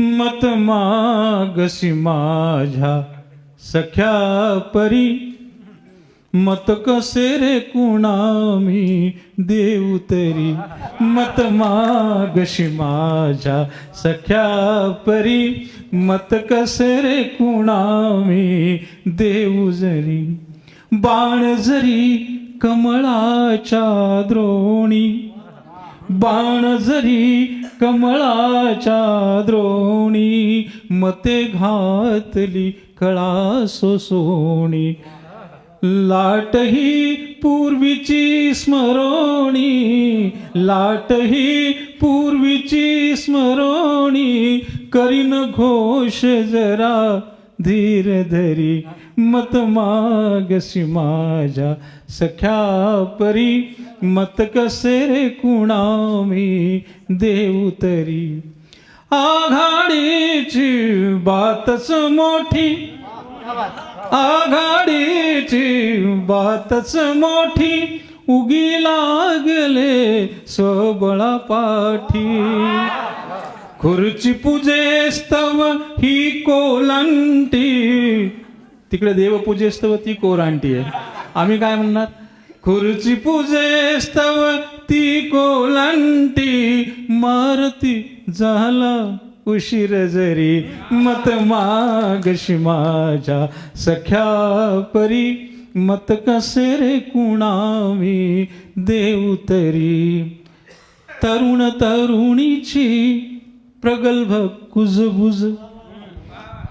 मत मागसी माझ्या सख्या परी. मत कसे रे कुणा मी देऊ तरी? मत मागशी माझ्या सख्या परी. मत कसे रे कुणा मी देऊ जरी? बाण जरी कमळाच्या द्रोणी. बाण जरी कमळाच्या द्रोणी मते घातली कळा सोसोणी लाट ही पूर्वीची स्मरोणी लाट ही पूर्वीची स्मरोणी. करीन घोष जरा धीर धरी मत मागसी माझ्या सख्या परी. मत कसे रे कुणा मी देऊ तरी? आघाडीची बातच मोठी. आघाडीची बातच मोठी. उगी लागले स्वबळा पाठी खुर्ची पूजेस्तव ही कोलांटी. तिकडे देवपूजेस्तव ती कोरांटी आहे. आम्ही काय म्हणणार? खुर्ची पूजेस्तव ती कोलांटी. मारती झाला उशीर जरी. मत मागशी माझ्या सख्या परी. मत कसे रे कुणा मी तरी. तरुण तरुणीची प्रगल्भ कुजबुज.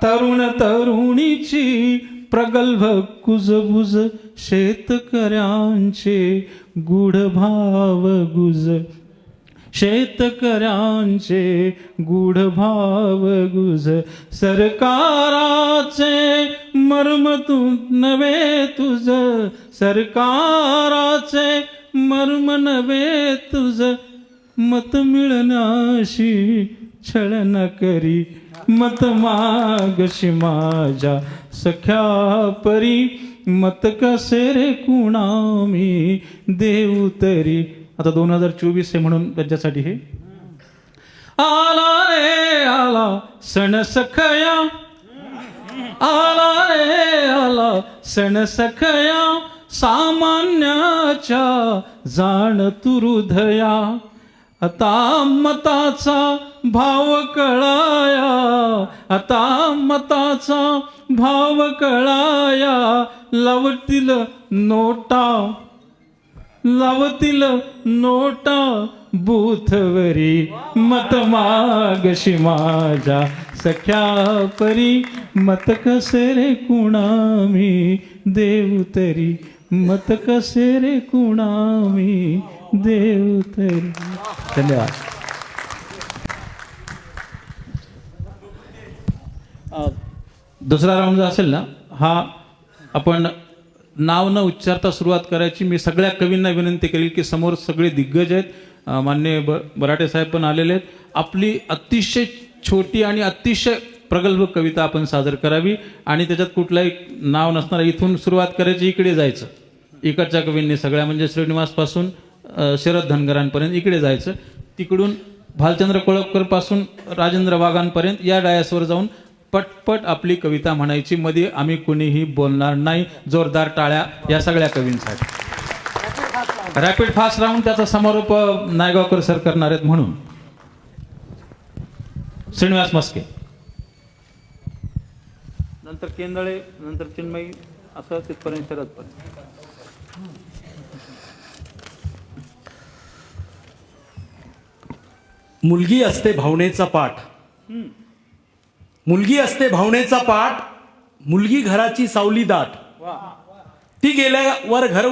तरुण तरुणीची प्रगल्भ कुजबुज. शेतकऱ्यांचे गुढ भाव गुज. शेतकऱ्यांचे गुढ भाव गुज. सरकाराचे मर्म तू नव्हे तुझ. सरकाराचे मर्म नव्हे तुझ. मत मिळण्याशी छळ न करी. मत मागशी माझ्या सख्या परी. मत कसे रे कुणा मी देऊ तरी. आता दोन हजार चोवीस आहे म्हणून त्यांच्यासाठी हे. आला रे आला सण सखया. आला रे आला सण सखया. सामान्याच्या जाण तुरुधया आता मताचा भाव कळाया आता मताचा भाव कळाया लवतील नोटा लावतील नोटा बूथवरी. मत मागशी माझ्या सख्या परी मत कसे रे कुणा मी देऊ तरी. मत कसे रे कुणा मी तरी. धन्यवाद. दुसरा राऊंड जो असेल ना हा आपण नाव न उच्चारता सुरुवात करायची. मी सगळ्या कवींना विनंती करेल की समोर सगळे दिग्गज आहेत. मान्य ब बराटे साहेब पण आलेले आहेत. आपली अतिशय छोटी आणि अतिशय प्रगल्भ कविता आपण सादर करावी आणि त्याच्यात कुठलंही नाव नसणार इथून सुरुवात करायची इकडे जायचं. इकडच्या कवींनी सगळ्या म्हणजे श्रीनिवासपासून शरद धनगरांपर्यंत इकडे जायचं. तिकडून भालचंद्र कोळपकरपासून राजेंद्र वाघांपर्यंत या डायसवर जाऊन पटपट आपली कविता म्हणायची. मध्ये आम्ही कुणीही बोलणार नाही. जोरदार टाळ्या या सगळ्या कवींसाठी. रॅपिड फास्ट राहून त्याचा समारोप नायगावकर सर करणार आहेत म्हणून. श्रीनिवास मस्के. नंतर केंदळे नंतर चिन्मयी असं तिथपर्यंत शरदपर्यंत मुलगी असते भावनेचा पाठ. मुलगी असते भावनेचा पाठ मुलगी घराची सावली दाट. ती गेल्यावर घर